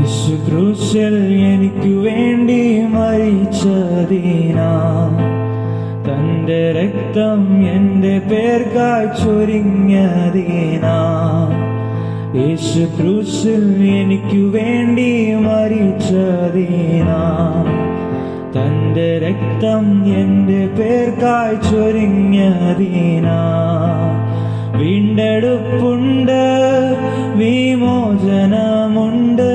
യേശു ക്രൂശിൽ എനിക്ക് വേണ്ടി മരിച്ചതിനാ. തന്റെ രക്തം എന്റെ പേർക്കായി ചൊരിഞ്ഞതിനാ. യേശു ക്രൂശിൽ എനിക്ക് വേണ്ടി മരിച്ചതിനാ. തന്റെ രക്തം എന്റെ പേർക്കായി ചൊരിഞ്ഞതിനാ. വീണ്ടെടുപ്പുണ്ട് വിമോചനമുണ്ട്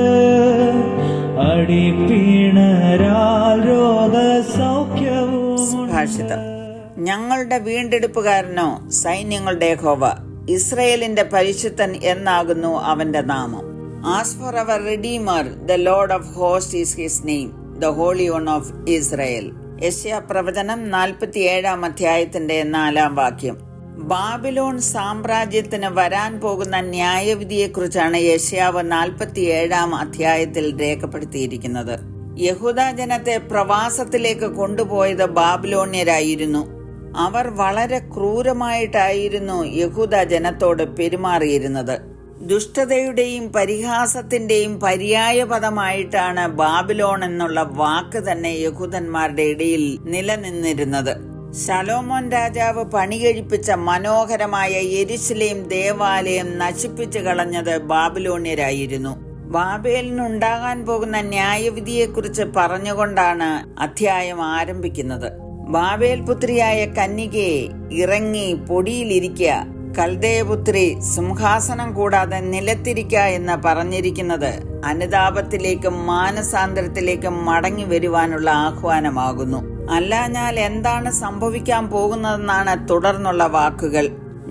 ഞങ്ങളുടെ വീണ്ടെടുപ്പുകാരനോ സൈന്യങ്ങളുടെ ഹോവ ഇസ്രയേലിന്റെ പരിശുദ്ധൻ എന്നാകുന്നു അവന്റെ നാമം. As for our redeemer the lord of host is his name the holy one of Israel യശ്യ പ്രവചനം നാൽപ്പത്തി ഏഴാം അധ്യായത്തിന്റെ നാലാം വാക്യം. ബാബിലോൺ സാമ്രാജ്യത്തിന് വരാൻ പോകുന്ന ന്യായവിധിയെക്കുറിച്ചാണ് യശ്യാവ് നാൽപ്പത്തി ഏഴാം അധ്യായത്തിൽ രേഖപ്പെടുത്തിയിരിക്കുന്നത്. യഹൂദ ജനത്തെ പ്രവാസത്തിലേക്ക് കൊണ്ടുപോയത് ബാബിലോണ്യരായിരുന്നു അവർ വളരെ ക്രൂരമായിട്ടായിരുന്നു യഹൂദ ജനത്തോട് പെരുമാറിയിരുന്നത്. ദുഷ്ടതയുടെയും പരിഹാസത്തിന്റെയും പര്യായ പദമായിട്ടാണ് ബാബിലോൺ എന്നുള്ള വാക്ക് തന്നെ യഹൂദന്മാരുടെ ഇടയിൽ നിലനിന്നിരുന്നത്. ശലോമോൻ രാജാവ് പണികഴിപ്പിച്ച മനോഹരമായ യെരുശലേം ദേവാലയം നശിപ്പിച്ചു കളഞ്ഞത് ബാബിലോണ്യരായിരുന്നു ബാബേലിനുണ്ടാകാൻ പോകുന്ന ന്യായവിധിയെക്കുറിച്ച് പറഞ്ഞുകൊണ്ടാണ് അധ്യായം ആരംഭിക്കുന്നത്. ബാബേൽ പുത്രിയായ കന്യകയെ ഇറങ്ങി പൊടിയിലിരിക്കുക കൽദേയപുത്രി സിംഹാസനം കൂടാതെ നിലത്തിരിക്ക എന്ന് പറഞ്ഞിരിക്കുന്നത് അനുതാപത്തിലേക്കും മാനസാന്തരത്തിലേക്കും മടങ്ങി വരുവാനുള്ള ആഹ്വാനമാകുന്നു. അല്ലാഞ്ഞാൽ എന്താണ് സംഭവിക്കാൻ പോകുന്നതെന്നാണ് തുടർന്നുള്ള വാക്കുകൾ.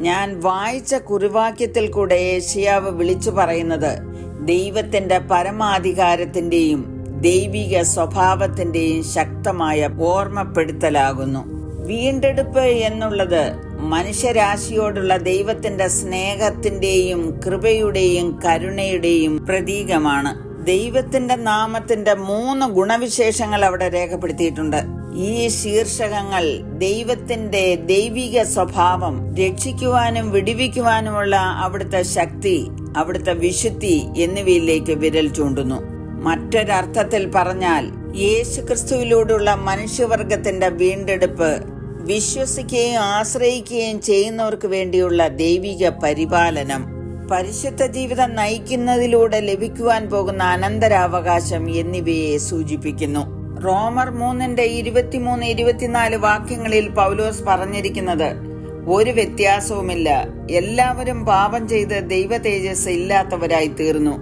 ഞാൻ വായിച്ച കുറിവാക്യത്തിൽ കൂടെ ഏഷ്യാവ് വിളിച്ചു പറയുന്നത് ദൈവത്തിന്റെ പരമാധികാരത്തിന്റെയും ദൈവിക സ്വഭാവത്തിന്റെയും ശക്തമായ ഓർമ്മപ്പെടുത്തലാകുന്നു. വീണ്ടെടുപ്പ് എന്നുള്ളത് മനുഷ്യരാശിയോടുള്ള ദൈവത്തിന്റെ സ്നേഹത്തിന്റെയും കൃപയുടെയും കരുണയുടെയും പ്രതീകമാണ്. ദൈവത്തിന്റെ നാമത്തിന്റെ മൂന്ന് ഗുണവിശേഷങ്ങൾ അവിടെ രേഖപ്പെടുത്തിയിട്ടുണ്ട്. ഈ ശീർഷകങ്ങൾ ദൈവത്തിന്റെ ദൈവിക സ്വഭാവം രക്ഷിക്കുവാനും വിടിവിക്കുവാനുമുള്ള അവിടുത്തെ ശക്തി അവിടുത്തെ വിശുദ്ധി എന്നിവയിലേക്ക് വിരൽ ചൂണ്ടുന്നു. മറ്റൊരർത്ഥത്തിൽ പറഞ്ഞാൽ യേശു ക്രിസ്തുവിലൂടെയുള്ള മനുഷ്യവർഗത്തിന്റെ വീണ്ടെടുപ്പ് വിശ്വസിക്കുകയും ആശ്രയിക്കുകയും ചെയ്യുന്നവർക്ക് വേണ്ടിയുള്ള ദൈവിക പരിപാലനം പരിശുദ്ധ ജീവിതം നയിക്കുന്നതിലൂടെ ലഭിക്കുവാൻ പോകുന്ന അനന്തരാവകാശം എന്നിവയെ സൂചിപ്പിക്കുന്നു. റോമർ മൂന്നിന്റെ ഇരുപത്തിമൂന്ന് ഇരുപത്തിനാല് വാക്യങ്ങളിൽ പൗലോസ് പറഞ്ഞിരിക്കുന്നത് ഒരു വ്യത്യാസവുമില്ല. എല്ലാവരും പാപം ചെയ്ത് ദൈവ തേജസ് ഇല്ലാത്തവരായി തീർന്നു.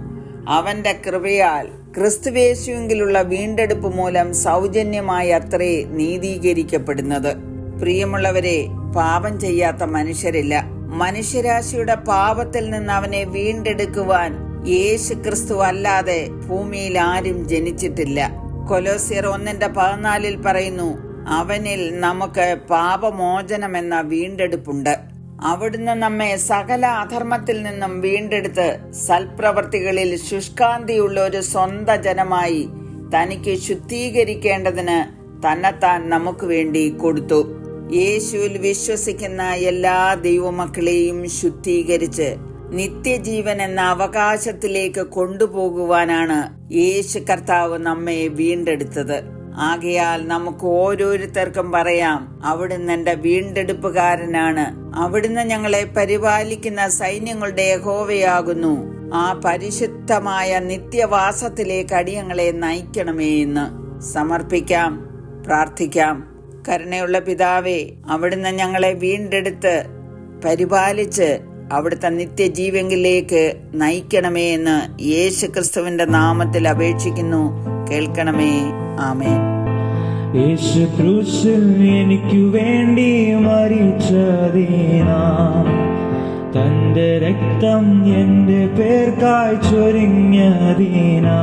അവന്റെ കൃപയാൽ ക്രിസ്തുവേശുവെങ്കിലുള്ള വീണ്ടെടുപ്പ് മൂലം സൗജന്യമായി അത്രേ നീതീകരിക്കപ്പെടുന്നത്. പ്രിയമുള്ളവരെ പാപം ചെയ്യാത്ത മനുഷ്യരില്ല. മനുഷ്യരാശിയുടെ പാപത്തിൽ നിന്ന് അവനെ വീണ്ടെടുക്കുവാൻ യേശു ക്രിസ്തു അല്ലാതെ ഭൂമിയിൽ ആരും ജനിച്ചിട്ടില്ല. കൊലോസിയർ ഒന്നിന്റെ പതിനാലിൽ പറയുന്നു അവനിൽ നമുക്ക് പാപമോചനം എന്ന വീണ്ടെടുപ്പുണ്ട്. അവിടുന്ന് നമ്മെ സകല അധർമ്മത്തിൽ നിന്നും വീണ്ടെടുത്ത് സൽപ്രവർത്തികളിൽ ശുഷ്കാന്തിയുള്ള ഒരു സ്വന്ത ജനമായി തനിക്ക് ശുദ്ധീകരിക്കേണ്ടതിന് തന്നെത്താൻ നമുക്ക് വേണ്ടി കൊടുത്തു. യേശുവിൽ വിശ്വസിക്കുന്ന എല്ലാ ദൈവമക്കളെയും ശുദ്ധീകരിച്ച് നിത്യജീവൻ എന്ന അവകാശത്തിലേക്ക് കൊണ്ടുപോകുവാനാണ് യേശു കർത്താവ് നമ്മെ വീണ്ടെടുത്തത്. ആകയാൽ നമുക്ക് ഓരോരുത്തർക്കും പറയാം അവിടുന്ന് എന്റെ വീണ്ടെടുപ്പുകാരനാണ്. അവിടുന്ന് ഞങ്ങളെ പരിപാലിക്കുന്ന സൈന്യങ്ങളുടെ ഹോവയാകുന്നു ആ പരിശുദ്ധമായ നിത്യവാസത്തിലേക്ക് അടിയങ്ങളെ നയിക്കണമേ എന്ന് സമർപ്പിക്കാം പ്രാർത്ഥിക്കാം. കരുണയുള്ള പിതാവേ അവിടുന്ന് ഞങ്ങളെ വീണ്ടെടുത്ത് പരിപാലിച്ച് അവിടുത്തെ നിത്യജീവങ്കിലേക്ക് നയിക്കണമേ എന്ന് യേശു ക്രിസ്തുവിന്റെ നാമത്തിൽ അപേക്ഷിക്കുന്നു. കേൾക്കണമേ. ആമേ യേശു ക്രൂശിൽ എനിക്കു വേണ്ടി മരിച്ചതീനാ തന്റെ രക്തം എന്റെ പേർക്കായി ചൊരിഞ്ഞതീനാ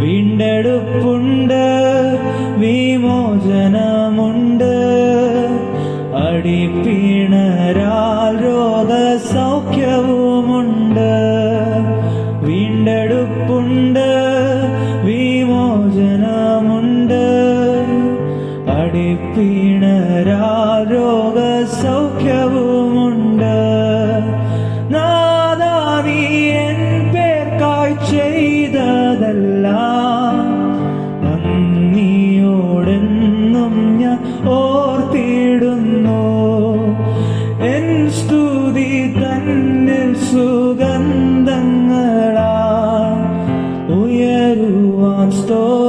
വീണ്ടെടുപ്പുണ്ട് രോഗസൗഖ്യവുമുണ്ട് വീണ്ടെടുപ്പുണ്ട്. വിമോചനമുണ്ട്. അടിപ്പീണരാരോഗ രോഗസൗഖ്യവുമുണ്ട് നാദാ നീ എൻ പേർക്കായി ചെയ്ത dos.